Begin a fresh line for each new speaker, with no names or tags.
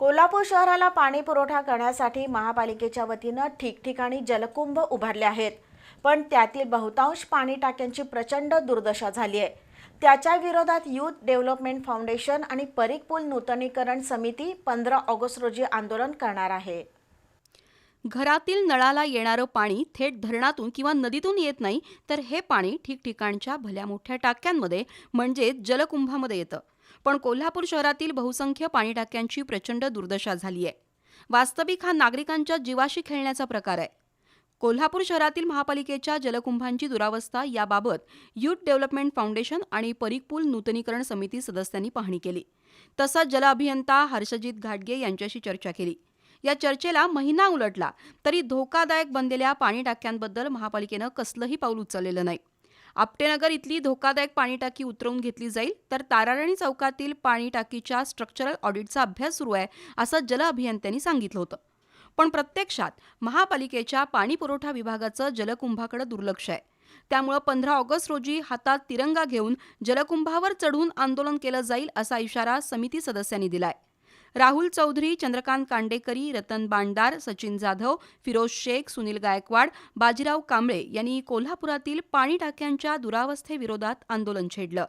कोल्हापूर शहराला पाणी पुरवठा करण्यासाठी महापालिकेच्या वतीनं ठिकठिकाणी जलकुंभ उभारले आहेत. पण त्यातील बहुतांश पाणी टाक्यांची प्रचंड दुर्दशा झाली आहे. त्याच्या विरोधात यूथ डेव्हलपमेंट फाउंडेशन आणि परीक पूल नूतनीकरण समिती पंधरा ऑगस्ट रोजी आंदोलन करणार आहे.
घरातील नळाला येणारं पाणी थेट धरणातून किंवा नदीतून येत नाही तर हे पाणी ठिकठिकाणच्या भल्या मोठ्या टाक्यांमध्ये म्हणजेच जलकुंभामध्ये येतं. पण कोल्हापूर शहरातील बहुसंख्य पाणी टाक्यांची प्रचंड दुर्दशा झाली आहे. वास्तविक हा नागरिकांच्या जीवाशी खेळण्याचा प्रकार आहे. कोल्हापूर शहरातील महापालिकेच्या जलकुंभांची दुरावस्था याबाबत युथ डेव्हलपमेंट फाउंडेशन आणि परिकपूल नूतनीकरण समिती सदस्यांनी पाहणी केली. तसंच जल अभियंता हर्षजित घाटगे यांच्याशी चर्चा केली. या चर्चेला महिना उलटला तरी धोकादायक बनलेल्या पाणी टाक्यांबद्दल महापालिकेनं कसलंही पाऊल उचललेलं नाही. आपटेनगर इथली धोकादायक पाणी टाकी उतरवून घेतली जाईल तर ताराराणी चौकातील पाणी टाकीच्या स्ट्रक्चरल ऑडिटचा अभ्यास सुरू आहे असं जल अभियंत्यांनी सांगितलं होतं. पण प्रत्यक्षात महापालिकेच्या पाणी पुरवठा विभागाचं जलकुंभाकडे दुर्लक्ष आहे. त्यामुळं पंधरा ऑगस्ट रोजी हातात तिरंगा घेऊन जलकुंभावर चढून आंदोलन केलं जाईल असा इशारा समिती सदस्यांनी दिलाय. राहुल चौधरी चंद्रकांत कांडेकरी रतन बांडार सचिन जाधव फिरोज शेख सुनील गायकवाड बाजीराव कांबळे यांनी कोल्हापुरातील पाणी टाक्यांच्या दुरावस्थेविरोधात आंदोलन छेडलं.